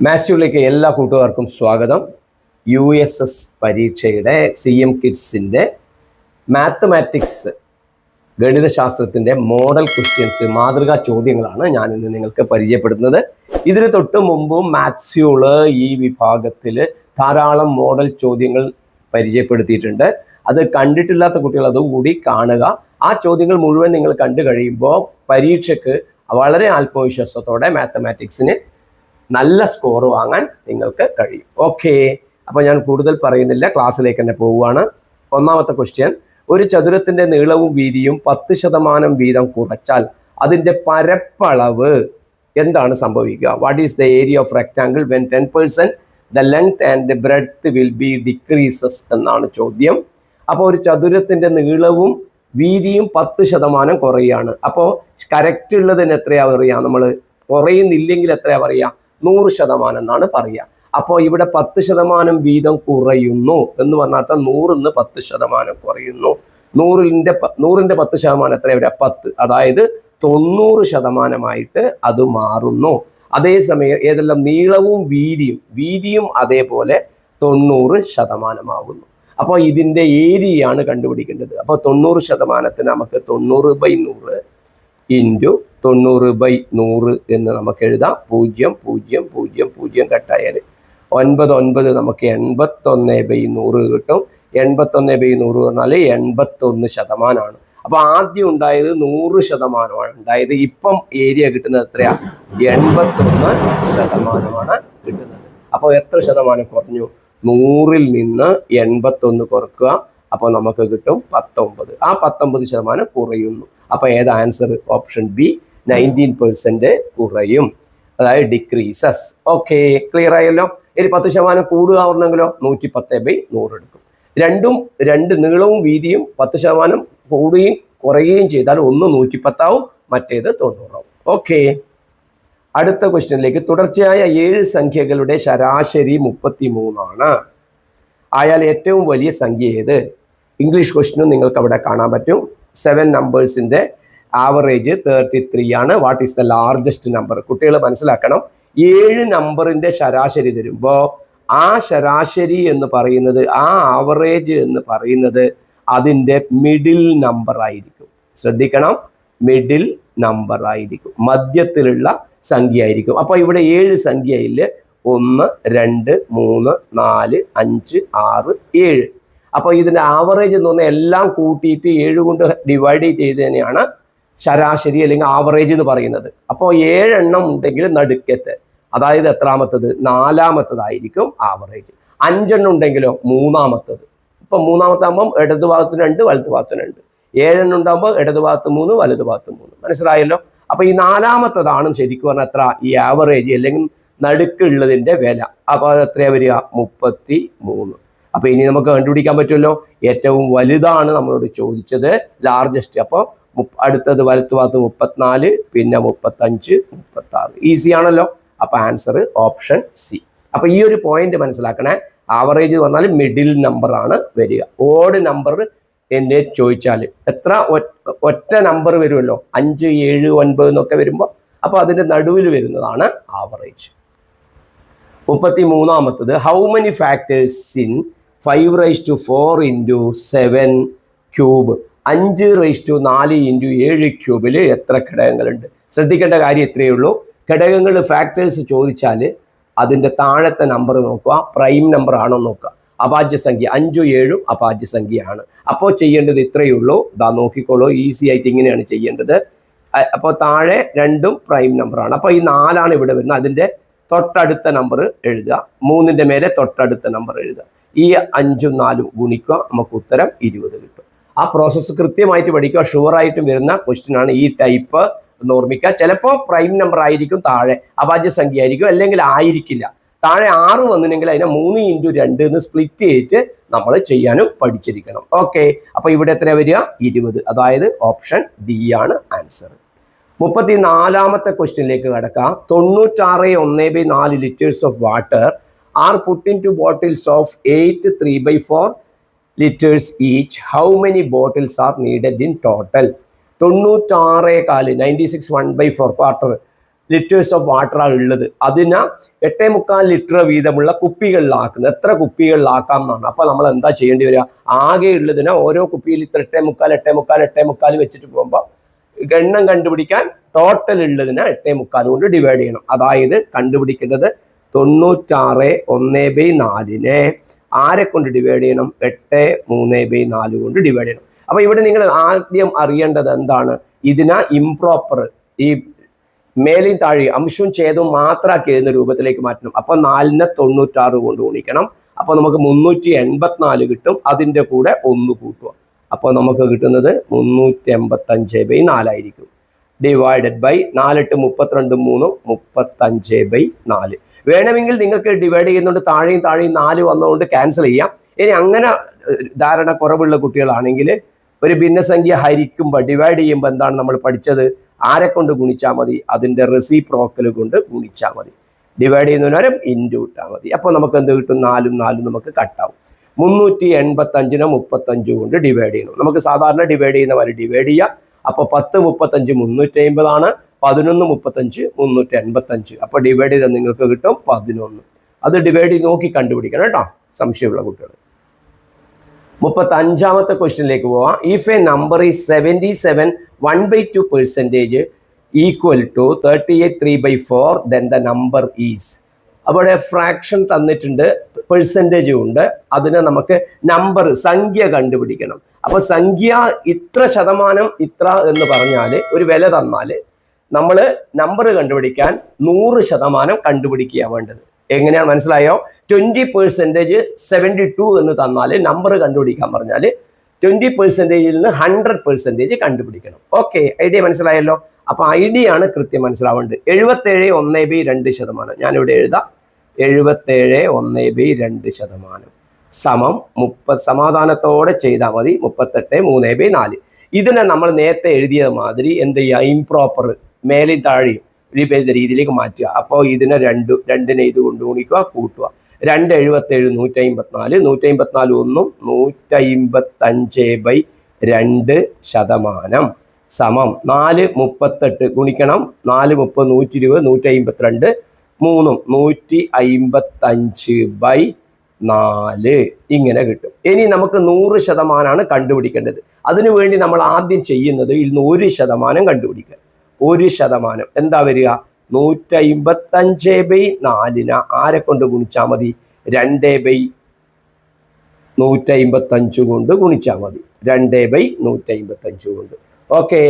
മാത്സ്യൂലേക്ക് എല്ലാ കൂട്ടുകാർക്കും സ്വാഗതം. യു എസ് എസ് പരീക്ഷയുടെ സി എം കിഡ്സിന്റെ മാത്തമാറ്റിക്സ് ഗണിതശാസ്ത്രത്തിന്റെ മോഡൽ ക്വസ്റ്റ്യൻസ് മാതൃകാ ചോദ്യങ്ങളാണ് ഞാൻ ഇന്ന് നിങ്ങൾക്ക് പരിചയപ്പെടുത്തുന്നത് ഇതിന് തൊട്ട് മുമ്പും മാത്സ്യൂൾ ഈ വിഭാഗത്തിൽ ധാരാളം മോഡൽ ചോദ്യങ്ങൾ പരിചയപ്പെടുത്തിയിട്ടുണ്ട്. അത് കണ്ടിട്ടില്ലാത്ത കുട്ടികൾ അതുകൂടി കാണുക. ആ ചോദ്യങ്ങൾ മുഴുവൻ നിങ്ങൾ കണ്ടു കഴിയുമ്പോൾ പരീക്ഷയ്ക്ക് വളരെ ആത്മവിശ്വാസത്തോടെ മാത്തമാറ്റിക്സിന് നല്ല സ്കോർ വാങ്ങാൻ നിങ്ങൾക്ക് കഴിയും. ഓക്കെ അപ്പോൾ ഞാൻ കൂടുതൽ പറയുന്നില്ല. ക്ലാസ്സിലേക്ക് തന്നെ പോവുകയാണ്. ഒന്നാമത്തെ ക്വസ്റ്റ്യൻ ഒരു ചതുരത്തിന്റെ നീളവും വീതിയും പത്ത് ശതമാനം വീതം കുറച്ചാൽ അതിന്റെ പരപ്പളവ് എന്താണ് സംഭവിക്കുക? What is the area of rectangle when ten percent the length and breadth will be decreases എന്നാണ് ചോദ്യം. അപ്പോൾ ഒരു ചതുരത്തിന്റെ നീളവും വീതിയും പത്ത് ശതമാനം കുറയാണ് അപ്പോൾ കറക്റ്റ് ഉള്ളതിന് എത്രയാ പറയുക? നമ്മൾ കുറയുന്നില്ലെങ്കിൽ എത്രയാ പറയുക? നൂറ് ശതമാനം എന്നാണ് പറയുക. അപ്പോൾ ഇവിടെ പത്ത് ശതമാനം വീതം കുറയുന്നു എന്ന് പറഞ്ഞാൽ നൂറിന്ന് പത്ത് ശതമാനം കുറയുന്നു. നൂറിന്റെ നൂറിന്റെ പത്ത് ശതമാനം എത്ര ഇവിടെ പത്ത്. അതായത് തൊണ്ണൂറ് ശതമാനമായിട്ട് അത് മാറുന്നു. അതേസമയം ഏതെല്ലാം? നീളവും വീതിയും. വീതിയും അതേപോലെ തൊണ്ണൂറ് ശതമാനമാകുന്നു അപ്പോൾ ഇതിന്റെ ഏരിയയാണ് കണ്ടുപിടിക്കേണ്ടത്. അപ്പോൾ തൊണ്ണൂറ് ശതമാനത്തിന് നമുക്ക് തൊണ്ണൂറ് ബൈ നൂറ് ഇന്റു തൊണ്ണൂറ് ബൈ നൂറ് എന്ന് നമുക്ക് എഴുതാം. പൂജ്യം പൂജ്യം പൂജ്യം പൂജ്യം കട്ടായാൽ ഒൻപത് ഒൻപത് നമുക്ക് എൺപത്തൊന്ന് ബൈ നൂറ് കിട്ടും. എൺപത്തൊന്ന് ബൈ നൂറ് പറഞ്ഞാൽ എൺപത്തൊന്ന് ശതമാനമാണ് അപ്പോൾ ആദ്യം ഉണ്ടായത് നൂറ് ശതമാനമാണ്. ഉണ്ടായത് ഇപ്പം ഏരിയ കിട്ടുന്നത് എത്രയാ? എൺപത്തൊന്ന് ശതമാനമാണ് കിട്ടുന്നത്. അപ്പോൾ എത്ര ശതമാനം കുറഞ്ഞു? നൂറിൽ നിന്ന് എൺപത്തൊന്ന് കുറക്കുക. അപ്പോൾ നമുക്ക് കിട്ടും പത്തൊമ്പത്. ആ പത്തൊമ്പത് ശതമാനം കുറയുന്നു. അപ്പോൾ ഏത് answer option B nineteen percent കുറയും. അതായത് ഡിക്രീസസ് ഓക്കെ ക്ലിയർ ആയല്ലോ? ഇനി പത്ത് ശതമാനം കൂടുക പറഞ്ഞെങ്കിലോ നൂറ്റി പത്ത് ബൈ നൂറ് എടുക്കും. രണ്ടും രണ്ട് നീളവും വീതിയും പത്ത് ശതമാനം കൂടുകയും കുറയുകയും ചെയ്താൽ ഒന്ന് നൂറ്റി പത്താവും മറ്റേത് തൊണ്ണൂറാവും. ഓക്കെ അടുത്ത ക്വസ്റ്റ്യനിലേക്ക് തുടർച്ചയായ ഏഴ് സംഖ്യകളുടെ ശരാശരി മുപ്പത്തി മൂന്നാണ് ആയാൽ ഏറ്റവും വലിയ സംഖ്യ ഏത്? ഇംഗ്ലീഷ് ക്വസ്റ്റിനും നിങ്ങൾക്ക് അവിടെ കാണാൻ പറ്റും. സെവൻ നമ്പേഴ്സിന്റെ ആവറേജ് തേർട്ടി ത്രീ ആണ്. What is the largest number കുട്ടികൾ മനസ്സിലാക്കണം. ഏഴ് നമ്പറിന്റെ ശരാശരി തരുമ്പോൾ ആ ശരാശരി എന്ന് പറയുന്നത് ആ ആവറേജ് എന്ന് പറയുന്നത് അതിന്റെ മിഡിൽ നമ്പർ ആയിരിക്കും. ശ്രദ്ധിക്കണം. മിഡിൽ നമ്പർ ആയിരിക്കും. മധ്യത്തിലുള്ള സംഖ്യ ആയിരിക്കും. അപ്പോൾ ഇവിടെ ഏഴ് സംഖ്യയിൽ ഒന്ന് രണ്ട് മൂന്ന് നാല് അഞ്ച് ആറ് ഏഴ്. അപ്പോൾ ഇതിന്റെ ആവറേജ് എന്ന് പറഞ്ഞാൽ എല്ലാം കൂട്ടിയിട്ട് ഏഴ് കൊണ്ട് ഡിവൈഡ് ചെയ്തതിനെയാണ് ശരാശരി അല്ലെങ്കിൽ ആവറേജ് എന്ന് പറയുന്നത്. അപ്പോൾ ഏഴെണ്ണം ഉണ്ടെങ്കിൽ നടുക്കത്തെ അതായത് എത്രാമത്തത്? നാലാമത്തതായിരിക്കും ആവറേജ് അഞ്ചെണ്ണം ഉണ്ടെങ്കിലോ? മൂന്നാമത്തത്. ഇപ്പം മൂന്നാമത്തെ ഇടതു ഇടത് ഭാഗത്തിന് രണ്ട് വലത് ഭാഗത്തിന് രണ്ട്. ഏഴെണ്ണം ഉണ്ടാകുമ്പോൾ ഇടതു ഭാഗത്ത് മൂന്ന് വലതു ഭാഗത്ത് മൂന്ന്. മനസ്സിലായല്ലോ? അപ്പോൾ ഈ നാലാമത്തതാണ് ശരിക്കും പറഞ്ഞാൽ എത്ര ഈ ആവറേജ് അല്ലെങ്കിൽ നടുക്കുള്ളതിന്റെ വില. അപ്പോൾ അത് എത്രയാ വരിക? മുപ്പത്തി മൂന്ന് അപ്പോൾ ഇനി നമുക്ക് കണ്ടുപിടിക്കാൻ പറ്റുമല്ലോ? ഏറ്റവും വലുതാണ് നമ്മളോട് ചോദിച്ചത്. ലാർജസ്റ്റ് അപ്പോൾ അടുത്തത് വലത്ത് ഭാഗത്ത് മുപ്പത്തിനാല് പിന്നെ മുപ്പത്തഞ്ച് മുപ്പത്തി ആറ് ഈസി ആണല്ലോ? അപ്പൊ ആൻസർ ഓപ്ഷൻ സി അപ്പോൾ ഈ ഒരു പോയിന്റ് മനസ്സിലാക്കണേ. ആവറേജ് എന്ന് പറഞ്ഞാൽ മിഡിൽ നമ്പർ ആണ് വരിക. ഓഡ് നമ്പർ എന്നെ ചോദിച്ചാൽ എത്ര ഒറ്റ നമ്പർ വരുമല്ലോ? അഞ്ച് ഏഴ് ഒൻപത് എന്നൊക്കെ വരുമ്പോൾ അപ്പോൾ അതിന്റെ നടുവിൽ വരുന്നതാണ് ആവറേജ് മുപ്പത്തി മൂന്നാമത്തത് how many factors in five rise to four into seven cube അഞ്ച് റൈസ് ടു നാല് ഇന്റു ഏഴ് ക്യൂബിൽ എത്ര ഘടകങ്ങളുണ്ട്? ശ്രദ്ധിക്കേണ്ട കാര്യം ഇത്രയേ ഉള്ളൂ. ഘടകങ്ങൾ ഫാക്ടേഴ്സ് ചോദിച്ചാൽ അതിന്റെ താഴത്തെ നമ്പർ നോക്കുക പ്രൈം നമ്പർ ആണോ നോക്കുക. അപാജ്യസംഖ്യ അഞ്ചും ഏഴും അപാജ്യസംഖ്യയാണ്. അപ്പോൾ ചെയ്യേണ്ടത് ഇത്രയേ ഉള്ളൂ. ഇതാ നോക്കിക്കോളൂ ഈസി ആയിട്ട് ഇങ്ങനെയാണ് ചെയ്യേണ്ടത്. അപ്പോൾ താഴെ രണ്ടും പ്രൈം നമ്പറാണ് അപ്പോൾ ഈ നാലാണ് ഇവിടെ വരുന്നത്. അതിന്റെ തൊട്ടടുത്ത നമ്പർ എഴുതുക. മൂന്നിന്റെ മേലെ തൊട്ടടുത്ത നമ്പർ എഴുതുക. ഈ അഞ്ചും നാലും ഗുണിക്കുക. നമുക്ക് ഉത്തരം ഇരുപത് കിട്ടും. ആ പ്രോസസ്സ് കൃത്യമായിട്ട് പഠിക്കുക. ഷുവറായിട്ടും വരുന്ന ക്വസ്റ്റ്യൻ ആണ് ഈ ടൈപ്പ് എന്ന് ഓർമ്മിക്കുക. ചിലപ്പോൾ പ്രൈം നമ്പർ ആയിരിക്കും താഴെ അപാജ്യ സംഖ്യ ആയിരിക്കും അല്ലെങ്കിൽ ആയിരിക്കില്ല. താഴെ ആറ് വന്നിട്ടുണ്ടെങ്കിൽ അതിനെ മൂന്ന് ഇന്റു രണ്ട് എന്ന് സ്പ്ലിറ്റ് ചെയ്തിട്ട് നമ്മൾ ചെയ്യാനും പഠിച്ചിരിക്കണം. ഓക്കെ അപ്പോൾ ഇവിടെ എത്ര വരിക? ഇരുപത്. അതായത് ഓപ്ഷൻ ഡി ആണ് ആൻസർ മുപ്പത്തി നാലാമത്തെ ക്വസ്റ്റ്യനിലേക്ക് കിടക്കാം. തൊണ്ണൂറ്റാറ് ഒന്ന് ബൈ നാല് litres of water. Are put in two bottles of eight three by four litres each. How many bottles are needed in total? തൊണ്ണൂറ്റാറേ കാൽ ninety six one by four quarter litres of വാട്ടറാണ് ഉള്ളത്. അതിന് എട്ടേ മുക്കാൽ litre വീതമുള്ള കുപ്പികളിലാക്കുന്നത്. എത്ര കുപ്പികളിലാക്കാം എന്നാണ്. അപ്പം നമ്മൾ എന്താ ചെയ്യേണ്ടി വരിക? ആകെ ഉള്ളതിന് ഓരോ കുപ്പിയിൽ ഇത്ര എട്ടേ മുക്കാൽ എട്ടേ മുക്കാൽ എട്ടേ മുക്കാൽ വെച്ചിട്ട് പോകുമ്പോൾ ഗണ്ണം കണ്ടുപിടിക്കാൻ ടോട്ടൽ ഉള്ളതിനെ എട്ടേ മുക്കാൽ കൊണ്ട് ഡിവൈഡ് ചെയ്യണം. അതായത് കണ്ടുപിടിക്കേണ്ടത് തൊണ്ണൂറ്റാറ് ഒന്ന് ബൈ നാലിനെ ആരെ കൊണ്ട് ഡിവൈഡ് ചെയ്യണം? എട്ട് മൂന്ന് ബൈ നാല് കൊണ്ട് ഡിവൈഡ് ചെയ്യണം. അപ്പൊ ഇവിടെ നിങ്ങൾ ആദ്യം അറിയേണ്ടത് എന്താണ്? ഇതിനാ ഇംപ്രോപ്പർ ഈ മേലെയും താഴെ അംശവും ഛേദവും മാത്രമാക്കി എഴുതുന്ന രൂപത്തിലേക്ക് മാറ്റണം. അപ്പൊ നാലിനെ തൊണ്ണൂറ്റാറ് കൊണ്ട് ഗുണിക്കണം. അപ്പൊ നമുക്ക് മുന്നൂറ്റി എൺപത്തിനാല് കിട്ടും. അതിന്റെ കൂടെ ഒന്ന് കൂട്ടുക. അപ്പോൾ നമുക്ക് കിട്ടുന്നത് മുന്നൂറ്റി എൺപത്തഞ്ച് ബൈ നാലായിരിക്കും. ഡിവൈഡഡ് ബൈ നാലെട്ട് മുപ്പത്തിരണ്ട് മൂന്നും മുപ്പത്തഞ്ച് ബൈ നാല്. വേണമെങ്കിൽ നിങ്ങൾക്ക് ഡിവൈഡ് ചെയ്യുന്നുണ്ട് താഴെയും താഴെയും നാല് വന്നുകൊണ്ട് ക്യാൻസൽ ചെയ്യാം. ഇനി അങ്ങനെ ധാരണ കുറവുള്ള കുട്ടികളാണെങ്കിൽ ഒരു ഭിന്നസംഖ്യ ഹരിക്കുമ്പോൾ ഡിവൈഡ് ചെയ്യുമ്പോൾ എന്താണ് നമ്മൾ പഠിച്ചത്? ആരെ കൊണ്ട് ഗുണിച്ചാൽ മതി? അതിന്റെ റെസി പ്രോക്കൽ കൊണ്ട് ഗുണിച്ചാൽ മതി. ഡിവൈഡ് ചെയ്യുന്നതിന് പകരം ഇന്റു ഇട്ടാൽ മതി. അപ്പോൾ നമുക്ക് എന്ത് കിട്ടും? നാലും നാലും നമുക്ക് കട്ടാവും മുന്നൂറ്റി എൺപത്തി അഞ്ചിനെ മുപ്പത്തഞ്ച് കൊണ്ട് ഡിവൈഡ് ചെയ്യണം നമുക്ക് സാധാരണ ഡിവൈഡ് ചെയ്യുന്ന പോലെ ഡിവൈഡ് ചെയ്യാം. അപ്പോൾ പത്ത് മുപ്പത്തഞ്ച് മുന്നൂറ്റി അമ്പതാണ് പതിനൊന്ന് മുപ്പത്തഞ്ച് മുന്നൂറ്റി എൺപത്തഞ്ച് അപ്പോൾ ഡിവൈഡ് ചെയ്താൽ നിങ്ങൾക്ക് കിട്ടും പതിനൊന്ന്. അത് ഡിവൈഡ് ചെയ്ത് നോക്കി കണ്ടുപിടിക്കണം കേട്ടോ സംശയമുള്ള കുട്ടികൾ. മുപ്പത്തി അഞ്ചാമത്തെ ക്വസ്റ്റ്യനിലേക്ക് പോവാം. If a number is seventy seven one by two percentage equal to thirty eight three by four then the number is അവിടെ ഫ്രാക്ഷൻ തന്നിട്ടുണ്ട് പെർസെന്റേജും ഉണ്ട്. അതിനെ നമുക്ക് നമ്പർ സംഖ്യ കണ്ടുപിടിക്കണം. അപ്പോൾ സംഖ്യ ഇത്ര ശതമാനം ഇത്ര എന്ന് പറഞ്ഞാൽ ഒരു വില തന്നാൽ നമ്മൾ നമ്പർ കണ്ടുപിടിക്കാൻ നൂറ് ശതമാനം കണ്ടുപിടിക്കുക വേണ്ടത്. എങ്ങനെയാണ് മനസ്സിലായോ? ട്വന്റി പെർസെന്റേജ് സെവന്റി ടു എന്ന് തന്നാൽ നമ്പർ കണ്ടുപിടിക്കാൻ പറഞ്ഞാൽ ട്വന്റി പെർസെന്റേജിൽ നിന്ന് ഹൺഡ്രഡ് പെർസെന്റേജ് കണ്ടുപിടിക്കണം. ഓക്കെ ഐഡിയ മനസ്സിലായല്ലോ? അപ്പൊ ഡി ആണ് കൃത്യം മനസ്സിലാവേണ്ടത്. എഴുപത്തേഴ് ഒന്ന് ബി രണ്ട് ശതമാനം. ഞാനിവിടെ എഴുതാം. എഴുപത്തേഴ് ഒന്ന് ബി രണ്ട് ശതമാനം. സമം മുപ്പത് സമാധാനത്തോടെ ചെയ്താൽ മതി. മുപ്പത്തെട്ട് മൂന്ന് ബൈ നാല്. ഇതിനെ നമ്മൾ നേരത്തെ എഴുതിയ മാതിരി എന്ത് ചെയ്യുക? ഇംപ്രോപ്പർ മേലെയും താഴെയും ചെയ്ത രീതിയിലേക്ക് മാറ്റുക. അപ്പോൾ ഇതിനെ രണ്ട് രണ്ടിനെ ഇത് കൊണ്ട് ഗുണിക്കുക കൂട്ടുക. രണ്ട് എഴുപത്തേഴ് നൂറ്റി അമ്പത്തിനാല് നൂറ്റി അമ്പത്തിനാല് ഒന്നും നൂറ്റി അമ്പത്തഞ്ച് ബൈ രണ്ട് ശതമാനം. സമം നാല് മുപ്പത്തെട്ട് ഗുണിക്കണം നാല് മുപ്പത് നൂറ്റി ഇരുപത് നൂറ്റി അമ്പത്തിരണ്ട് മൂന്നും നൂറ്റി അമ്പത്തഞ്ച് ബൈ നാല്. ഇങ്ങനെ കിട്ടും. ഇനി നമുക്ക് നൂറ് ശതമാനമാണ് കണ്ടുപിടിക്കേണ്ടത്. അതിനുവേണ്ടി നമ്മൾ ആദ്യം ചെയ്യുന്നത് ഇന്ന് ഒരു ശതമാനം കണ്ടുപിടിക്കുക. ഒരു ശതമാനം. എന്താ വരിക? നൂറ്റി അമ്പത്തഞ്ച് ബൈ നാലിന് ആരെ കൊണ്ട് ഗുണിച്ചാൽ മതി? രണ്ട് ബൈ നൂറ്റി അമ്പത്തഞ്ച് കൊണ്ട് ഗുണിച്ചാൽ മതി. രണ്ട് ബൈ നൂറ്റി അമ്പത്തഞ്ച് കൊണ്ട്. ഓക്കെ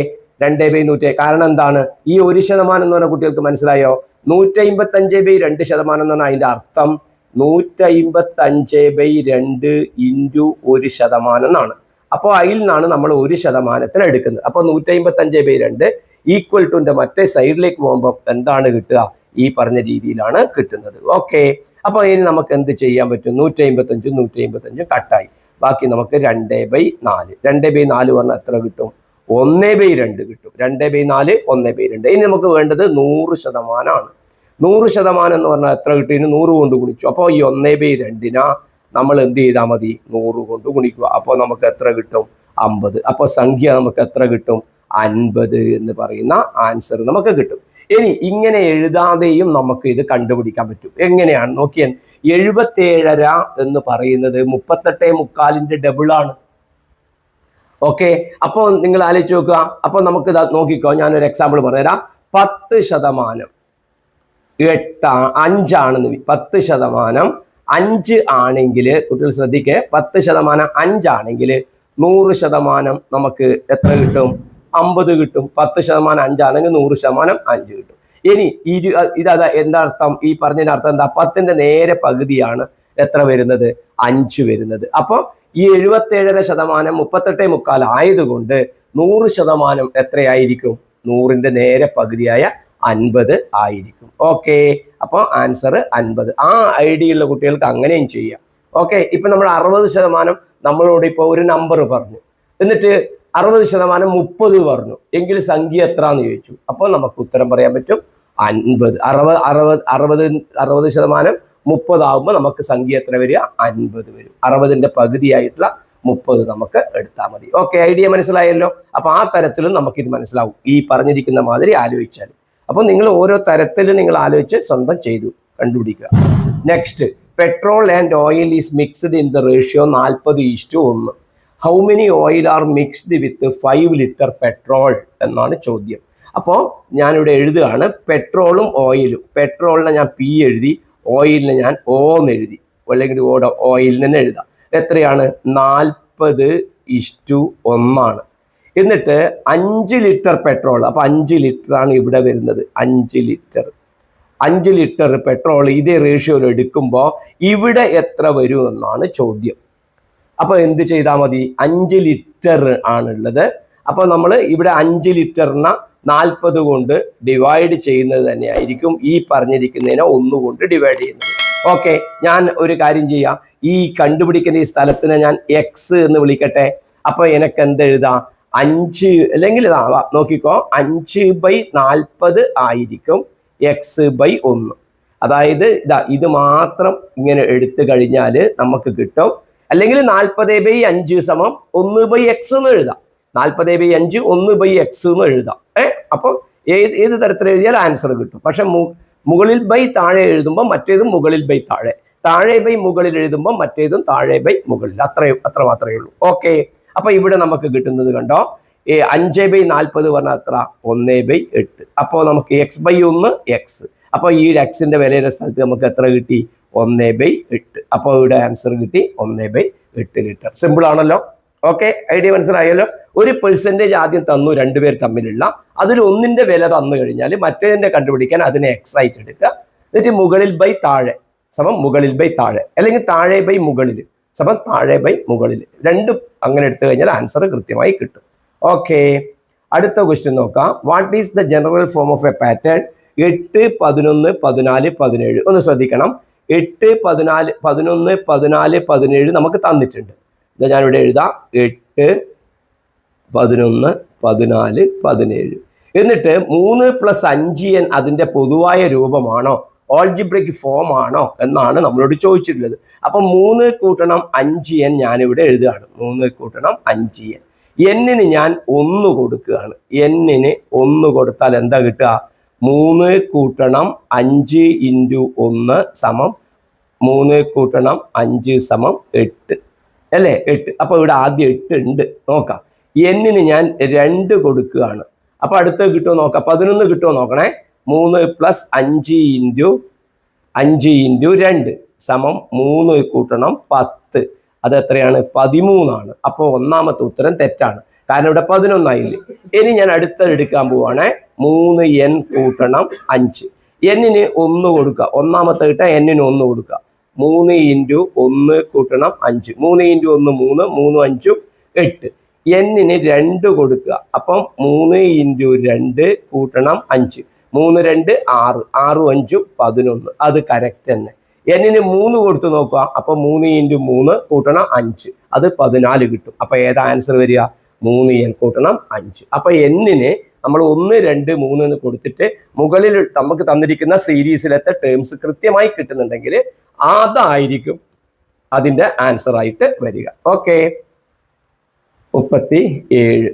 രണ്ട് ബൈ നൂറ്റി. കാരണം എന്താണ്? ഈ ഒരു ശതമാനം എന്ന് പറഞ്ഞ കുട്ടികൾക്ക് മനസ്സിലായോ? നൂറ്റി അമ്പത്തഞ്ച് ബൈ രണ്ട് ശതമാനം എന്ന് പറഞ്ഞാൽ അതിന്റെ അർത്ഥം നൂറ്റി അമ്പത്തഞ്ച് ബൈ രണ്ട് ഇന്റു ഒരു ശതമാനം എന്നാണ്. അപ്പോൾ അതിൽ നിന്നാണ് നമ്മൾ ഒരു ശതമാനത്തിന് എടുക്കുന്നത്. അപ്പോൾ നൂറ്റി അമ്പത്തഞ്ച് ബൈ രണ്ട് ഈക്വൽ ടുന്റെ മറ്റേ സൈഡിലേക്ക് പോകുമ്പോൾ എന്താണ് കിട്ടുക? ഈ പറഞ്ഞ രീതിയിലാണ് കിട്ടുന്നത്. ഓക്കെ അപ്പോൾ ഇനി നമുക്ക് എന്ത് ചെയ്യാൻ പറ്റും? നൂറ്റി അമ്പത്തഞ്ചും നൂറ്റി അമ്പത്തഞ്ചും കട്ടായി ബാക്കി നമുക്ക് രണ്ട് ബൈ നാല്. രണ്ട് ബൈ നാല് പറഞ്ഞാൽ എത്ര കിട്ടും? ഒന്ന് ബൈ രണ്ട് കിട്ടും. രണ്ട് ബൈ നാല് ഒന്ന് ബൈ രണ്ട്. ഇനി നമുക്ക് വേണ്ടത് നൂറ് ശതമാനമാണ് നൂറ് ശതമാനം എന്ന് പറഞ്ഞാൽ എത്ര കിട്ടും? ഇനി നൂറ് കൊണ്ട് ഗുണിച്ചു. അപ്പോൾ ഈ ഒന്ന് ബൈ രണ്ടിനാ നമ്മൾ എന്ത് ചെയ്താൽ മതി? നൂറ് കൊണ്ട് ഗുണിക്കുക. അപ്പോൾ നമുക്ക് എത്ര കിട്ടും? അമ്പത്. അപ്പോൾ സംഖ്യ നമുക്ക് എത്ര കിട്ടും? അൻപത് എന്ന് പറയുന്ന ആൻസർ നമുക്ക് കിട്ടും. ഇനി ഇങ്ങനെ എഴുതാതെയും നമുക്ക് ഇത് കണ്ടുപിടിക്കാൻ പറ്റും. എങ്ങനെയാണ്? നോക്കിയാൽ എഴുപത്തേഴര എന്ന് പറയുന്നത് മുപ്പത്തെട്ടേ മുക്കാലിന്റെ ഡബിളാണ് ഓക്കെ അപ്പോൾ നിങ്ങൾ ആലോചിച്ച് നോക്കുക. അപ്പോൾ നമുക്ക് നോക്കിക്കോ ഞാനൊരു എക്സാമ്പിൾ പറഞ്ഞുതരാം. പത്ത് ശതമാനം. എട്ടാ അഞ്ചാണെന്ന് പത്ത് ശതമാനം. അഞ്ച് ആണെങ്കിൽ കുട്ടികൾ ശ്രദ്ധിക്കുക പത്ത് ശതമാനം അഞ്ചാണെങ്കിൽ നൂറ് ശതമാനം നമുക്ക് എത്ര കിട്ടും? അമ്പത് കിട്ടും. പത്ത് ശതമാനം അഞ്ചാണെങ്കിൽ നൂറ് ശതമാനം അഞ്ച് കിട്ടും. ഇനി ഇരു ഇതാ എന്താ അർത്ഥം ഈ പറഞ്ഞതിന്റെ അർത്ഥം എന്താ? പത്തിന്റെ നേരെ പകുതിയാണ് എത്ര വരുന്നത്? അഞ്ച് വരുന്നത്. അപ്പോൾ ഈ എഴുപത്തേഴര ശതമാനം മുപ്പത്തെട്ടേ മുക്കാൽ ആയതുകൊണ്ട് നൂറ് ശതമാനം എത്രയായിരിക്കും? നൂറിന്റെ നേരെ പകുതിയായ അൻപത് ആയിരിക്കും. ഓക്കെ അപ്പോൾ ആൻസർ അൻപത്. ആ ഐ ഡി ഉള്ള കുട്ടികൾക്ക് അങ്ങനെയും ചെയ്യാം. ഓക്കെ ഇപ്പൊ നമ്മൾ അറുപത് ശതമാനം നമ്മളോട് ഇപ്പോൾ ഒരു നമ്പർ പറഞ്ഞു. എന്നിട്ട് അറുപത് ശതമാനം മുപ്പത് പറഞ്ഞു. എങ്കിൽ സംഖ്യ എത്ര എന്ന് ചോദിച്ചു. അപ്പോൾ നമുക്ക് ഉത്തരം പറയാൻ പറ്റും. അൻപത്. അറുപത് അറുപത് അറുപത് അറുപത് ശതമാനം മുപ്പതാവുമ്പോൾ നമുക്ക് സംഖ്യ എത്ര വരിക അൻപത് വരും. അറുപതിന്റെ പകുതിയായിട്ടുള്ള മുപ്പത് നമുക്ക് എടുത്താൽ മതി. ഓക്കെ ഐഡിയ മനസ്സിലായല്ലോ? അപ്പൊ ആ തരത്തിലും നമുക്ക് ഇത് മനസ്സിലാവും. ഈ പറഞ്ഞിരിക്കുന്ന മാതിരി ആലോചിച്ചാൽ അപ്പോൾ നിങ്ങൾ ഓരോ തരത്തിൽ നിങ്ങൾ ആലോചിച്ച് സ്വന്തം ചെയ്തു കണ്ടുപിടിക്കുക. Next petrol and oil is mixed in the ratio നാൽപ്പത് ഈസ്റ്റു ഒന്ന്. How many oil are mixed with five litre petrol എന്നാണ് ചോദ്യം. അപ്പോൾ ഞാനിവിടെ എഴുതുകയാണ് പെട്രോളും ഓയിലും പെട്രോളിനെ ഞാൻ പി എഴുതി ഓയിലിനെ ഞാൻ ഓ എന്ന് എഴുതി. അല്ലെങ്കിൽ ഓടെ ഓയിലിന് തന്നെ എഴുതാം. എത്രയാണ്? നാൽപ്പത് ഇഷ്ടു ഒന്നാണ്. എന്നിട്ട് അഞ്ച് ലിറ്റർ പെട്രോൾ അപ്പം അഞ്ച് ലിറ്ററാണ് ഇവിടെ വരുന്നത്. അഞ്ച് ലിറ്റർ. അഞ്ച് ലിറ്റർ പെട്രോൾ ഇതേ റേഷ്യോയിൽ എടുക്കുമ്പോൾ ഇവിടെ എത്ര വരും എന്നാണ് ചോദ്യം. അപ്പോൾ എന്ത് ചെയ്താൽ മതി? അഞ്ച് ലിറ്റർ ആണുള്ളത് അപ്പോൾ നമ്മൾ ഇവിടെ അഞ്ച് ലിറ്ററിന നാൽപ്പത് കൊണ്ട് ഡിവൈഡ് ചെയ്യുന്നത് തന്നെയായിരിക്കും ഈ പറഞ്ഞിരിക്കുന്നതിനെ ഒന്നുകൊണ്ട് ഡിവൈഡ് ചെയ്യുന്നത്. ഓക്കെ ഞാൻ ഒരു കാര്യം ചെയ്യാം. ഈ കണ്ടുപിടിക്കുന്ന ഈ സ്ഥലത്തിനെ ഞാൻ എക്സ് എന്ന് വിളിക്കട്ടെ. അപ്പോൾ എനിക്ക് എന്ത് എഴുതാം? അഞ്ച് അല്ലെങ്കിൽ ഇതാ നോക്കിക്കോ. അഞ്ച് ബൈ നാൽപ്പത് ആയിരിക്കും എക്സ് ബൈ ഒന്ന്. അതായത് ഇതാ ഇത് മാത്രം ഇങ്ങനെ എടുത്തു കഴിഞ്ഞാൽ നമുക്ക് കിട്ടും. അല്ലെങ്കിൽ നാൽപ്പത് ബൈ അഞ്ച് സമം ഒന്ന് ബൈ എക്സ് എന്ന് എഴുതാം. നാൽപ്പത് ബൈ അഞ്ച് ഒന്ന് ബൈ എക്സ് എന്ന് എഴുതാം. ഏ? അപ്പോൾ ഏത് ഏത് തരത്തിൽ എഴുതിയാൽ ആൻസർ കിട്ടും. പക്ഷെ മുകളിൽ ബൈ താഴെ എഴുതുമ്പോൾ മറ്റേതും മുകളിൽ ബൈ താഴെ. താഴെ ബൈ മുകളിൽ എഴുതുമ്പോൾ മറ്റേതും താഴെ ബൈ മുകളിൽ. അത്രയും അത്ര മാത്രമേ ഉള്ളൂ. ഓക്കെ? അപ്പൊ ഇവിടെ നമുക്ക് കിട്ടുന്നത് കണ്ടോ? ഏ അഞ്ച് ബൈ നാൽപ്പത് പറഞ്ഞാൽ അത്ര ഒന്ന് ബൈ എട്ട്. അപ്പോൾ നമുക്ക് എക്സ് ബൈ ഒന്ന് എക്സ് അപ്പോൾ ഈ എക്സിന്റെ വിലയുടെ സ്ഥലത്ത് നമുക്ക് എത്ര കിട്ടി? ഒന്ന് ബൈ എട്ട്. അപ്പോൾ ഇവിടെ ആൻസർ കിട്ടി ഒന്ന് ബൈ എട്ട് ലിറ്റർ സിമ്പിൾ ആണല്ലോ. ഓക്കെ ഐഡിയ മനസ്സിലായല്ലോ? ഒരു പെർസെന്റേജ് ആദ്യം തന്നു രണ്ടുപേർ തമ്മിലുള്ള. അതിൽ ഒന്നിന്റെ വില തന്നു കഴിഞ്ഞാൽ മറ്റേതിന്റെ കണ്ടുപിടിക്കാൻ അതിനെ എക്സൈറ്റ് എടുക്കുക. എന്നിട്ട് മുകളിൽ ബൈ താഴെ സമം മുകളിൽ ബൈ താഴെ. അല്ലെങ്കിൽ താഴെ ബൈ മുകളിൽ സമം താഴെ ബൈ മുകളിൽ. രണ്ടും അങ്ങനെ എടുത്തു കഴിഞ്ഞാൽ ആൻസർ കൃത്യമായി കിട്ടും. ഓക്കെ അടുത്ത ക്വസ്റ്റ്യൻ നോക്കാം. What is the general form of a pattern എട്ട് പതിനൊന്ന് പതിനാല് പതിനേഴ്. ഒന്ന് ശ്രദ്ധിക്കണം. എട്ട് പതിനാല് പതിനൊന്ന് പതിനാല് പതിനേഴ് നമുക്ക് തന്നിട്ടുണ്ട്. ഇത് ഞാനിവിടെ എഴുതാം. എട്ട് പതിനൊന്ന് പതിനാല് പതിനേഴ്. എന്നിട്ട് മൂന്ന് പ്ലസ് അഞ്ച് എൻ അതിന്റെ പൊതുവായ രൂപമാണോ? ഓൾജിബ്രിക് ഫോം ആണോ? എന്നാണ് നമ്മളോട് ചോദിച്ചിട്ടുള്ളത്. അപ്പം മൂന്ന് കൂട്ടണം അഞ്ച് എൻ ഞാനിവിടെ എഴുതുകയാണ്. മൂന്ന് കൂട്ടണം അഞ്ച് എൻ എന്നിന് ഞാൻ ഒന്ന് കൊടുക്കുകയാണ്. എന്നിന് ഒന്ന് കൊടുത്താൽ എന്താ കിട്ടുക? മൂന്ന് കൂട്ടണം അഞ്ച് ഇന്റു ഒന്ന് സമം മൂന്ന് കൂട്ടണം അഞ്ച് സമം എട്ട്. അല്ലേ? എട്ട്. അപ്പോൾ ഇവിടെ ആദ്യം എട്ട് ഉണ്ട് നോക്കാം. എന്നിന് ഞാൻ രണ്ട് കൊടുക്കുകയാണ്. അപ്പോൾ അടുത്ത് കിട്ടുമോ നോക്കാം. പതിനൊന്ന് കിട്ടുമോ നോക്കണേ. മൂന്ന് പ്ലസ് അഞ്ച് ഇന്റു അഞ്ച് ഇന്റു രണ്ട് സമം മൂന്ന് കൂട്ടണം പത്ത്. അത് എത്രയാണ്? പതിമൂന്നാണ്. അപ്പോൾ ഒന്നാമത്തെ ഉത്തരം തെറ്റാണ്. കാരണം ഇവിടെ പതിനൊന്നായില്ലേ? ഇനി ഞാൻ അടുത്തത് എടുക്കാൻ പോവാണേ. മൂന്ന് എൻ കൂട്ടണം അഞ്ച്. എന്നിന് ഒന്ന് കൊടുക്കുക. ഒന്നാമത്തെ കിട്ടാൻ എന്നിന് ഒന്ന് കൊടുക്കുക. മൂന്ന് ഇന്റു ഒന്ന് കൂട്ടണം അഞ്ച്. മൂന്ന് ഇന്റു ഒന്ന് മൂന്ന് മൂന്നും അഞ്ചും എട്ട്. എന്നിന് രണ്ട് കൊടുക്കുക. അപ്പം മൂന്ന് ഇന്റു രണ്ട് കൂട്ടണം അഞ്ച്. മൂന്ന് രണ്ട് ആറ്. ആറും അഞ്ചും പതിനൊന്ന്. അത് കറക്റ്റ് തന്നെ. എന്നിന് മൂന്ന് കൊടുത്തു നോക്കുക. അപ്പൊ മൂന്ന് ഇന്റു മൂന്ന് കൂട്ടണം അഞ്ച്. അത് പതിനാല് കിട്ടും. അപ്പൊ ഏതാ ആൻസർ വരിക? മൂന്ന് എൻ കൂട്ടണം അഞ്ച്. അപ്പൊ എന്നിന് നമ്മൾ ഒന്ന് രണ്ട് മൂന്ന് എന്ന് കൊടുത്തിട്ട് മുകളിൽ നമുക്ക് തന്നിരിക്കുന്ന സീരീസിലത്തെ ടേംസ് കൃത്യമായി കിട്ടുന്നുണ്ടെങ്കിൽ അതായിരിക്കും അതിന്റെ ആൻസർ ആയിട്ട് വരിക. ഓക്കെ മുപ്പത്തി ഏഴ്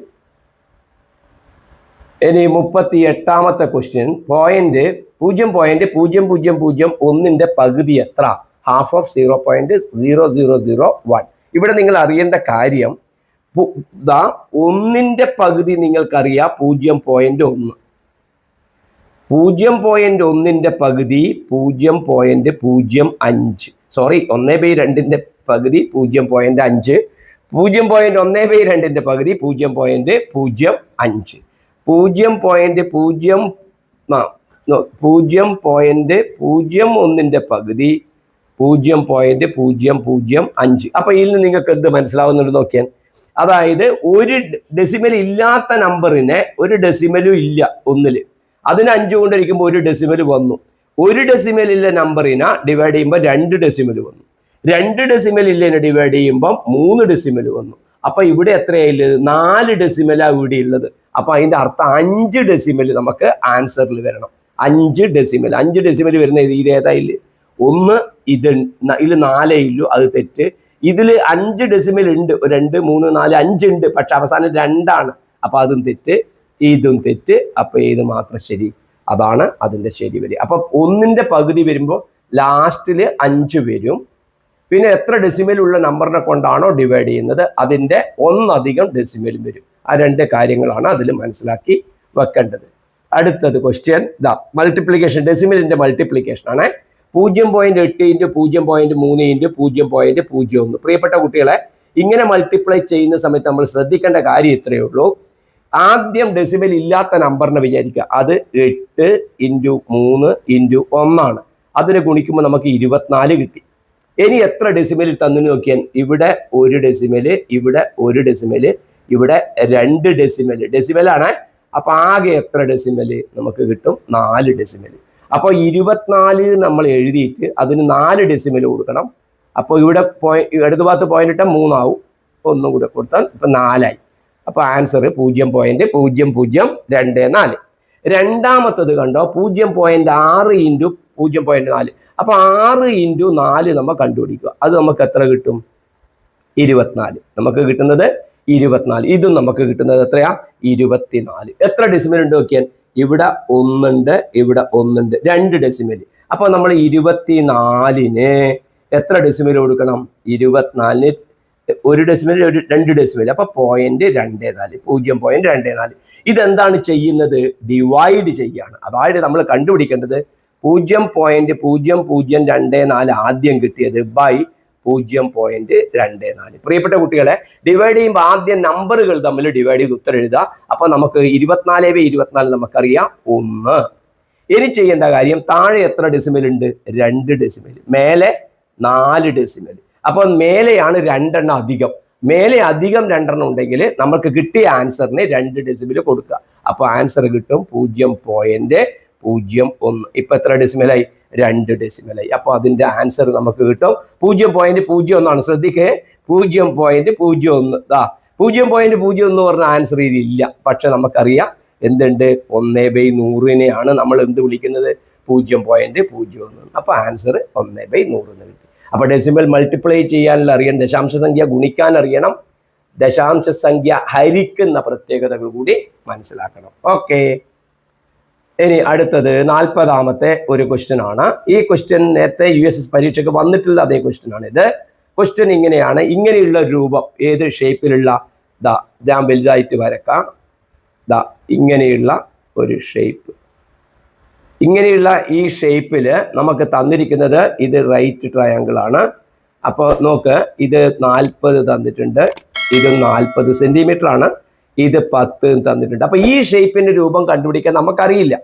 ഇനി മുപ്പത്തി എട്ടാമത്തെ ക്വസ്റ്റ്യൻ പോയിന്റ് പൂജ്യം പോയിന്റ് പൂജ്യം പൂജ്യം പൂജ്യം ഒന്നിന്റെ പകുതി എത്ര? Half of zero point zero zero zero one ഇവിടെ നിങ്ങൾ അറിയേണ്ട കാര്യം ഒന്നിന്റെ പകുതി നിങ്ങൾക്കറിയാം പൂജ്യം പോയിന്റ് ഒന്ന്. പൂജ്യം പോയിന്റ് ഒന്നിന്റെ പകുതി പൂജ്യം പോയിന്റ് പൂജ്യം അഞ്ച്. സോറി ഒന്നേ ബൈ രണ്ടിന്റെ പകുതി പൂജ്യം പോയിന്റ് അഞ്ച്. പൂജ്യം പോയിന്റ് ഒന്നേ ബൈ രണ്ടിന്റെ പകുതി പൂജ്യം പോയിന്റ് പൂജ്യം അഞ്ച്. പൂജ്യം പോയിന്റ് പൂജ്യം പൂജ്യം പോയിന്റ് പൂജ്യം ഒന്നിന്റെ പകുതി പൂജ്യം പോയിന്റ് പൂജ്യം പൂജ്യം അഞ്ച്. അപ്പൊ ഇതിൽ നിന്ന് നിങ്ങൾക്ക് എന്ത് മനസ്സിലാവുന്നുണ്ട് നോക്കിയാൽ അതായത് ഒരു ഡെസിമൽ ഇല്ലാത്ത നമ്പറിനെ ഒരു ഡെസിമലും ഇല്ല ഒന്നിൽ. അതിന് അഞ്ച് കൊണ്ടിരിക്കുമ്പോൾ ഒരു ഡെസിമൽ വന്നു. ഒരു ഡെസിമൽ ഇല്ല നമ്പറിനെ ഡിവൈഡ് ചെയ്യുമ്പോൾ രണ്ട് ഡെസിമൽ വന്നു. രണ്ട് ഡെസിമൽ ഇല്ലതിനെ ഡിവൈഡ് ചെയ്യുമ്പോൾ മൂന്ന് ഡെസിമൽ വന്നു. അപ്പൊ ഇവിടെ എത്രയായില്ലത് നാല് ഡെസിമലാണ് ഇവിടെ ഉള്ളത്. അപ്പൊ അതിന്റെ അർത്ഥം അഞ്ച് ഡെസിമൽ നമുക്ക് ആൻസറിൽ വരണം. അഞ്ച് ഡെസിമൽ അഞ്ച് ഡെസിമൽ വരുന്ന ഇത് ഇതേതായില്ലേ ഒന്ന് ഇത് ഇതിൽ നാലേ ഇല്ലു അത് തെറ്റ്. ഇതിൽ അഞ്ച് ഡെസിമൽ ഉണ്ട്. രണ്ട് മൂന്ന് നാല് അഞ്ച് ഉണ്ട്. പക്ഷെ അവസാനം രണ്ടാണ്. അപ്പൊ അതും തെറ്റ് ഇതും തെറ്റ്. അപ്പൊ ഏത് മാത്രം ശരി? അതാണ് അതിന്റെ ശരി വരിക അപ്പൊ ഒന്നിന്റെ പകുതി വരുമ്പോൾ ലാസ്റ്റിൽ അഞ്ച് വരും. പിന്നെ എത്ര ഡെസിമൽ ഉള്ള നമ്പറിനെ കൊണ്ടാണോ ഡിവൈഡ് ചെയ്യുന്നത്? അതിന്റെ ഒന്നധികം ഡെസിമലും വരും. ആ രണ്ട് കാര്യങ്ങളാണ് അതിൽ മനസ്സിലാക്കി വെക്കേണ്ടത്. അടുത്തത് ക്വസ്റ്റ്യൻ ഇതാ മൾട്ടിപ്ലിക്കേഷൻ ഡെസിമലിന്റെ മൾട്ടിപ്ലിക്കേഷൻ ആണ്. പൂജ്യം പോയിന്റ് എട്ട് ഇന്റു പൂജ്യം പോയിന്റ് മൂന്ന് ഇന്റു പൂജ്യം പോയിന്റ് പൂജ്യം ഒന്ന്. പ്രിയപ്പെട്ട കുട്ടികളെ ഇങ്ങനെ മൾട്ടിപ്ലൈ ചെയ്യുന്ന സമയത്ത് നമ്മൾ ശ്രദ്ധിക്കേണ്ട കാര്യം ഇത്രയേ ഉള്ളൂ. ആദ്യം ഡെസിമൽ ഇല്ലാത്ത നമ്പറിനെ വിചാരിക്കുക. അത് എട്ട് ഇന്റു മൂന്ന് ഇന്റു ഒന്നാണ്. അതിനെ ഗുണിക്കുമ്പോൾ നമുക്ക് ഇരുപത്തിനാല് കിട്ടി. ഇനി എത്ര ഡെസിമലിൽ തന്നു നോക്കിയാൽ ഇവിടെ ഒരു ഡെസിമൽ ഇവിടെ ഒരു ഡെസിമൽ ഇവിടെ രണ്ട് ഡെസിമൽ ഡെസിമലാണ് അപ്പൊ ആകെ എത്ര ഡെസിമൽ നമുക്ക് കിട്ടും? നാല് ഡെസിമൽ അപ്പോൾ ഇരുപത്തിനാല് നമ്മൾ എഴുതിയിട്ട് അതിന് നാല് ഡെസിമൽ കൊടുക്കണം. അപ്പോൾ ഇവിടെ പോയി ഇടത് ഭാഗത്ത് പോയിന്റ് ഇട്ടാൽ മൂന്നാവും. ഒന്നും കൂടെ കൊടുത്താൽ ഇപ്പൊ നാലായി. അപ്പോൾ ആൻസർ പൂജ്യം പോയിന്റ് പൂജ്യം പൂജ്യം രണ്ട് നാല്. രണ്ടാമത്തത് കണ്ടോ? പൂജ്യം പോയിന്റ് ആറ് ഇന്റു പൂജ്യം പോയിന്റ് നാല്. അപ്പൊ ആറ് ഇന്റു നാല് നമ്മൾ കണ്ടുപിടിക്കുക. അത് നമുക്ക് എത്ര കിട്ടും? ഇരുപത്തിനാല്. നമുക്ക് കിട്ടുന്നത് ഇരുപത്തിനാല്. ഇതും നമുക്ക് കിട്ടുന്നത് എത്രയാ? ഇരുപത്തിനാല്. എത്ര ഡെസിമൽ ഉണ്ട് നോക്കിയാൽ ഇവിടെ ഒന്നുണ്ട് ഇവിടെ ഒന്നുണ്ട്. രണ്ട് ഡെസിമൽ അപ്പൊ നമ്മൾ ഇരുപത്തിനാലിന് എത്ര ഡെസിമൽ കൊടുക്കണം? ഇരുപത്തിനാലിന് ഒരു ഡെസിമൽ ഒരു രണ്ട് ഡെസിമൽ അപ്പൊ പോയിന്റ് രണ്ടേ നാല് പൂജ്യം പോയിന്റ് രണ്ടേ നാല്. ഇതെന്താണ് ചെയ്യുന്നത്? ഡിവൈഡ് ചെയ്യാണ്. അതായത് നമ്മൾ കണ്ടുപിടിക്കേണ്ടത് പൂജ്യം പോയിന്റ് പൂജ്യം പൂജ്യം രണ്ട് നാല് ആദ്യം കിട്ടിയത് ബൈ പൂജ്യം പോയിന്റ് രണ്ട് നാല്. പ്രിയപ്പെട്ട കുട്ടികളെ ഡിവൈഡ് ചെയ്യുമ്പോൾ ആദ്യം നമ്പറുകൾ തമ്മിൽ ഡിവൈഡ് ചെയ്ത് ഉത്തരം എഴുതുക. അപ്പൊ നമുക്ക് ഇരുപത്തിനാല് ബൈ ഇരുപത്തിനാല് നമുക്കറിയാം. ഒന്ന്. ഇനി ചെയ്യേണ്ട കാര്യം താഴെ എത്ര ഡെസിമൽ ഉണ്ട്? രണ്ട് ഡെസിമൽ മേലെ നാല് ഡെസിമൽ അപ്പൊ മേലെയാണ് രണ്ടെണ്ണം അധികം. മേലെ അധികം രണ്ടെണ്ണം ഉണ്ടെങ്കിൽ നമുക്ക് കിട്ടിയ ആൻസറിന് രണ്ട് ഡെസിമൽ കൊടുക്കുക. അപ്പോൾ ആൻസർ കിട്ടും. പൂജ്യം പോയിന്റ് പൂജ്യം ഒന്ന്. ഇപ്പൊ എത്ര ഡെസിമലായി രണ്ട് ഡെസിമലായി അപ്പോൾ അതിന്റെ ആൻസർ നമുക്ക് കിട്ടും. പൂജ്യം പോയിന്റ് പൂജ്യം ഒന്നാണ്. ശ്രദ്ധിക്കേ. പൂജ്യം പോയിന്റ് പൂജ്യം ഒന്ന്. ദാ പൂജ്യം പോയിന്റ് പൂജ്യം ഒന്ന് പറഞ്ഞ ആൻസർ ഇതില്ല പക്ഷെ നമുക്കറിയാം എന്തുണ്ട്? ഒന്നേ ബൈ നൂറിനെയാണ് നമ്മൾ എന്ത് വിളിക്കുന്നത്? പൂജ്യം പോയിന്റ് പൂജ്യം ഒന്ന്. അപ്പൊ ആൻസർ ഒന്നേ ബൈ നൂറ് എന്ന് കിട്ടി. അപ്പൊ ഡെസിമൽ മൾട്ടിപ്ലൈ ചെയ്യാനുള്ള അറിയണം ദശാംശ സംഖ്യ ഗുണിക്കാൻ അറിയണം. ദശാംശ സംഖ്യ ഹരിക്കുന്ന പ്രത്യേകതകൾ കൂടി മനസ്സിലാക്കണം. ഓക്കേ ഇനി അടുത്തത് നാൽപ്പതാമത്തെ ഒരു ക്വസ്റ്റ്യൻ ആണ്. ഈ ക്വസ്റ്റ്യൻ നേരത്തെ യു എസ് എസ് പരീക്ഷയ്ക്ക് വന്നിട്ടുള്ള അതേ ക്വസ്റ്റ്യൻ ആണ് ഇത്. ക്വസ്റ്റ്യൻ ഇങ്ങനെയാണ്. ഇങ്ങനെയുള്ള രൂപം ഏത് ഷേപ്പിലുള്ള ദാ ഞാൻ വലുതായിട്ട് വരക്കാം. ദാ ഇങ്ങനെയുള്ള ഒരു ഷേപ്പ് ഇങ്ങനെയുള്ള ഈ ഷേപ്പിൽ നമുക്ക് തന്നിരിക്കുന്നത് ഇത് റൈറ്റ് ട്രയാങ്കിൾ ആണ്. അപ്പോൾ നോക്ക് ഇത് നാൽപ്പത് തന്നിട്ടുണ്ട്. ഇത് നാൽപ്പത് സെന്റിമീറ്റർ ആണ്. ഇത് പത്ത് തന്നിട്ടുണ്ട്. അപ്പൊ ഈ ഷേപ്പിന്റെ രൂപം കണ്ടുപിടിക്കാൻ നമുക്കറിയില്ല.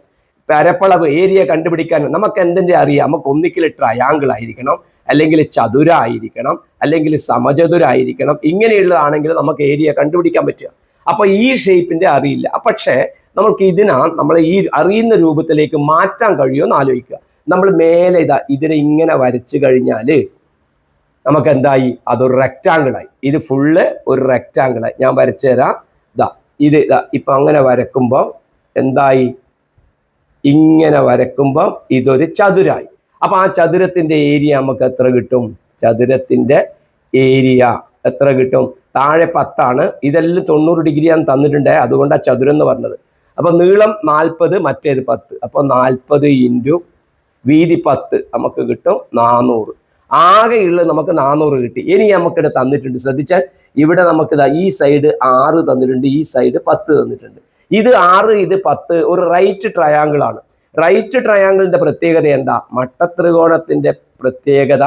പരപ്പളവ് ഏരിയ കണ്ടുപിടിക്കാൻ നമുക്ക് എന്തെങ്കിലും അറിയാം? നമുക്ക് ഒന്നിക്കൽ ട്രയാങ്കിൾ ആയിരിക്കണം അല്ലെങ്കിൽ ചതുരായിരിക്കണം അല്ലെങ്കിൽ സമചതുരായിരിക്കണം ഇങ്ങനെയുള്ളതാണെങ്കിൽ നമുക്ക് ഏരിയ കണ്ടുപിടിക്കാൻ പറ്റുക. അപ്പൊ ഈ ഷേപ്പിന്റെ അറിയില്ല. പക്ഷേ നമുക്ക് ഇതിനാ നമ്മൾ ഈ അറിയുന്ന രൂപത്തിലേക്ക് മാറ്റാൻ കഴിയുമെന്ന് ആലോചിക്കുക. നമ്മൾ മേലെ ഇതാ ഇതിനെ ഇങ്ങനെ വരച്ചു കഴിഞ്ഞാൽ നമുക്ക് എന്തായി? അതൊരു റെക്റ്റാങ്കിളായി ഇത് ഫുള്ള് ഒരു റെക്റ്റാങ്കിളായി ഞാൻ വരച്ചു തരാം. ഇതാ ഇത് ഇതാ ഇപ്പൊ അങ്ങനെ വരക്കുമ്പോൾ എന്തായി? ഇങ്ങനെ വരക്കുമ്പോൾ ഇതൊരു ചതുരായി. അപ്പൊ ആ ചതുരത്തിന്റെ ഏരിയ നമുക്ക് എത്ര കിട്ടും? ചതുരത്തിന്റെ ഏരിയ എത്ര കിട്ടും? താഴെ പത്താണ്. ഇതെല്ലാം തൊണ്ണൂറ് ഡിഗ്രിയാണ് തന്നിട്ടുണ്ട് അതുകൊണ്ട് ആ ചതുരം എന്ന് പറഞ്ഞത്. അപ്പൊ നീളം നാൽപ്പത് മറ്റേത് പത്ത്. അപ്പൊ നാൽപ്പത് ഇന്റു വീതി പത്ത് നമുക്ക് കിട്ടും നാനൂറ്. ആകെയുള്ളത് നമുക്ക് നാനൂറ് കിട്ടി. ഇനി നമുക്കിവിടെ തന്നിട്ടുണ്ട്. ശ്രദ്ധിച്ചാൽ ഇവിടെ നമുക്ക് ഇതാ ഈ സൈഡ് ആറ് തന്നിട്ടുണ്ട് ഈ സൈഡ് പത്ത് തന്നിട്ടുണ്ട്. ഇത് ആറ് ഇത് പത്ത് ഒരു റൈറ്റ് ട്രയാങ്കിൾ ആണ്. റൈറ്റ് ട്രയാങ്കിളിന്റെ പ്രത്യേകത എന്താ? മട്ടത്രികോണത്തിന്റെ പ്രത്യേകത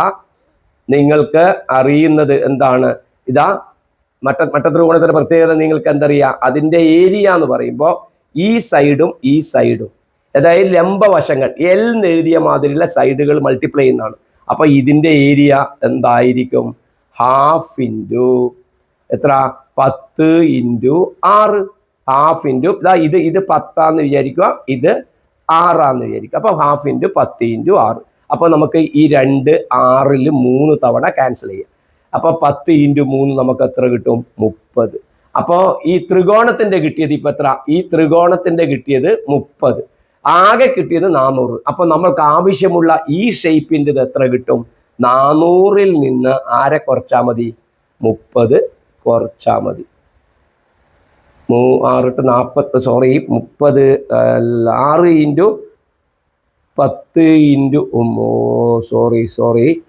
നിങ്ങൾക്ക് അറിയുന്നത് എന്താണ്? ഇതാ മട്ട മട്ടത്രികോണത്തിന്റെ പ്രത്യേകത നിങ്ങൾക്ക് എന്തറിയാം? അതിന്റെ ഏരിയ എന്ന് പറയുമ്പോൾ ഈ സൈഡും ഈ സൈഡും അതായത് ലംബവശങ്ങൾ എൽ എഴുതിയ മാതിരിയുള്ള സൈഡുകൾ മൾട്ടിപ്ലൈ ചെയ്യുന്നതാണ്. അപ്പൊ ഇതിന്റെ ഏരിയ എന്തായിരിക്കും? ഹാഫ് ഇന്റു എത്ര? പത്ത് ഇന്റു ആറ്. ഹാഫ് ഇന്റു ഇതാ ഇത് ഇത് പത്താന്ന് വിചാരിക്കുക. ഇത് ആറാന്ന് വിചാരിക്കുക. അപ്പൊ ഹാഫ് ഇന്റു പത്ത് ഇന്റു ആറ്. അപ്പോൾ നമുക്ക് ഈ രണ്ട് ആറിൽ മൂന്ന് തവണ ക്യാൻസൽ ചെയ്യാം. അപ്പോൾ പത്ത് ഇന്റു മൂന്ന് നമുക്ക് എത്ര കിട്ടും? മുപ്പത്. അപ്പോൾ ഈ ത്രികോണത്തിന്റെ കിട്ടിയത് ഇപ്പൊ എത്ര? ഈ ത്രികോണത്തിന്റെ കിട്ടിയത് മുപ്പത്. ആകെ കിട്ടിയത് നാനൂറ് അപ്പോൾ നമ്മൾക്ക് ആവശ്യമുള്ള ഈ ഷേപ്പിന്റെ എത്ര കിട്ടും? നാനൂറിൽ നിന്ന് ആരെ കുറച്ചാൽ മതി? മുപ്പത്. കുറച്ചാൽ മതി. മൂ ആറ് ടു നാൽപ്പത്ത് സോറി മുപ്പത് ആറ് ഇന്റു പത്ത് into sorry sorry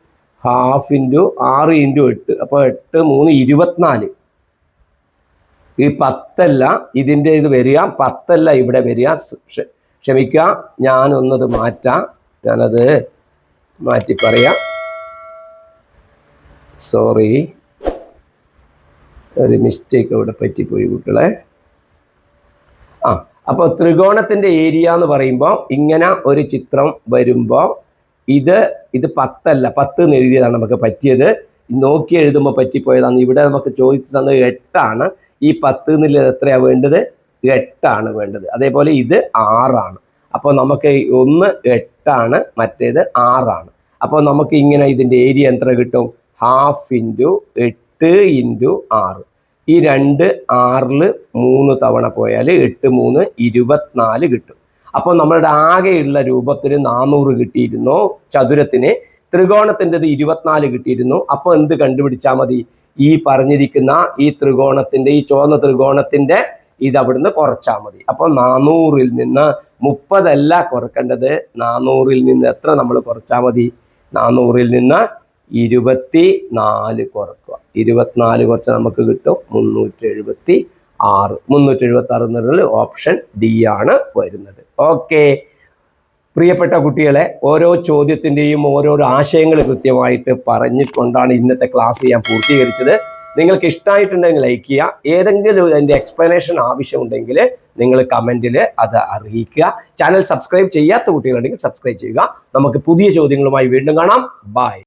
half into ആറ് ഇന്റു എട്ട്. അപ്പോൾ എട്ട് മൂന്ന് ഇരുപത്തിനാല്. ഈ പത്തല്ല ഇതിന്റെ ഇത് വരിക പത്തല്ല ഇവിടെ വരിക. ക്ഷ- ക്ഷമിക്കുക ഞാനൊന്നത് മാറ്റാം. ഞാനത് മാറ്റി പറയാം സോറി ഒരു മിസ്റ്റേക്ക് അവിടെ പറ്റിപ്പോയി കുട്ടികളെ. ആ അപ്പോൾ ത്രികോണത്തിന്റെ ഏരിയ എന്ന് പറയുമ്പോൾ ഇങ്ങനെ ഒരു ചിത്രം വരുമ്പോൾ ഇത് ഇത് പത്തല്ല പത്ത് എന്ന് എഴുതിയതാണ് നമുക്ക് പറ്റിയത്. നോക്കി എഴുതുമ്പോൾ പറ്റിപ്പോയതാണ്. ഇവിടെ നമുക്ക് ചോദിച്ചു തന്നത് എട്ടാണ്. ഈ പത്ത് എന്നുള്ളത് എത്രയാണ് വേണ്ടത്? എട്ടാണ് വേണ്ടത്. അതേപോലെ ഇത് ആറാണ്. അപ്പോൾ നമുക്ക് ഒന്ന് എട്ടാണ് മറ്റേത് ആറാണ്. അപ്പോൾ നമുക്ക് ഇങ്ങനെ ഇതിന്റെ ഏരിയ എത്ര കിട്ടും? ഹാഫ് ഇന്റു എട്ട് ഇന്റു ആറ്. ഈ രണ്ട് ആറിൽ മൂന്ന് തവണ പോയാൽ എട്ട് മൂന്ന് ഇരുപത്തിനാല് കിട്ടും. അപ്പോൾ നമ്മളുടെ ആകെയുള്ള രൂപത്തിന് നാനൂറ് കിട്ടിയിരുന്നു ചതുരത്തിന് ത്രികോണത്തിന്റെത് ഇരുപത്തിനാല് കിട്ടിയിരുന്നു. അപ്പോൾ എന്ത് കണ്ടുപിടിച്ചാൽ മതി? ഈ പറഞ്ഞിരിക്കുന്ന ഈ ത്രികോണത്തിന്റെ ഈ ചുവന്ന ത്രികോണത്തിന്റെ ഇത് അവിടുന്ന് കുറച്ചാൽ മതി. അപ്പോൾ നാനൂറിൽ നിന്ന് മുപ്പതല്ല കുറക്കേണ്ടത്. നാനൂറിൽ നിന്ന് എത്ര നമ്മൾ കുറച്ചാൽ മതി? നാനൂറിൽ നിന്ന് ഇരുപത്തി നാല് കുറക്കുക. ഇരുപത്തിനാല് കുറച്ച് നമുക്ക് കിട്ടും. മുന്നൂറ്റി എഴുപത്തി ആറ് മുന്നൂറ്റി എഴുപത്തി ആറ് എന്നുള്ളത് ഓപ്ഷൻ ഡി ആണ് വരുന്നത്. ഓക്കെ. പ്രിയപ്പെട്ട കുട്ടികളെ ഓരോ ചോദ്യത്തിന്റെയും ഓരോ ആശയങ്ങൾ കൃത്യമായിട്ട് പറഞ്ഞിക്കൊണ്ടാണ് ഇന്നത്തെ ക്ലാസ് ഞാൻ പൂർത്തീകരിച്ചത്. നിങ്ങൾക്ക് ഇഷ്ടമായിട്ടുണ്ടെങ്കിൽ ലൈക്ക് ചെയ്യുക. ഏതെങ്കിലും അതിന്റെ എക്സ്പ്ലനേഷൻ ആവശ്യമുണ്ടെങ്കിൽ നിങ്ങൾ കമന്റിൽ അത് അറിയിക്കുക. ചാനൽ സബ്സ്ക്രൈബ് ചെയ്യാത്ത കുട്ടികളുണ്ടെങ്കിൽ സബ്സ്ക്രൈബ് ചെയ്യുക. നമുക്ക് പുതിയ ചോദ്യങ്ങളുമായി വീണ്ടും കാണാം. ബൈ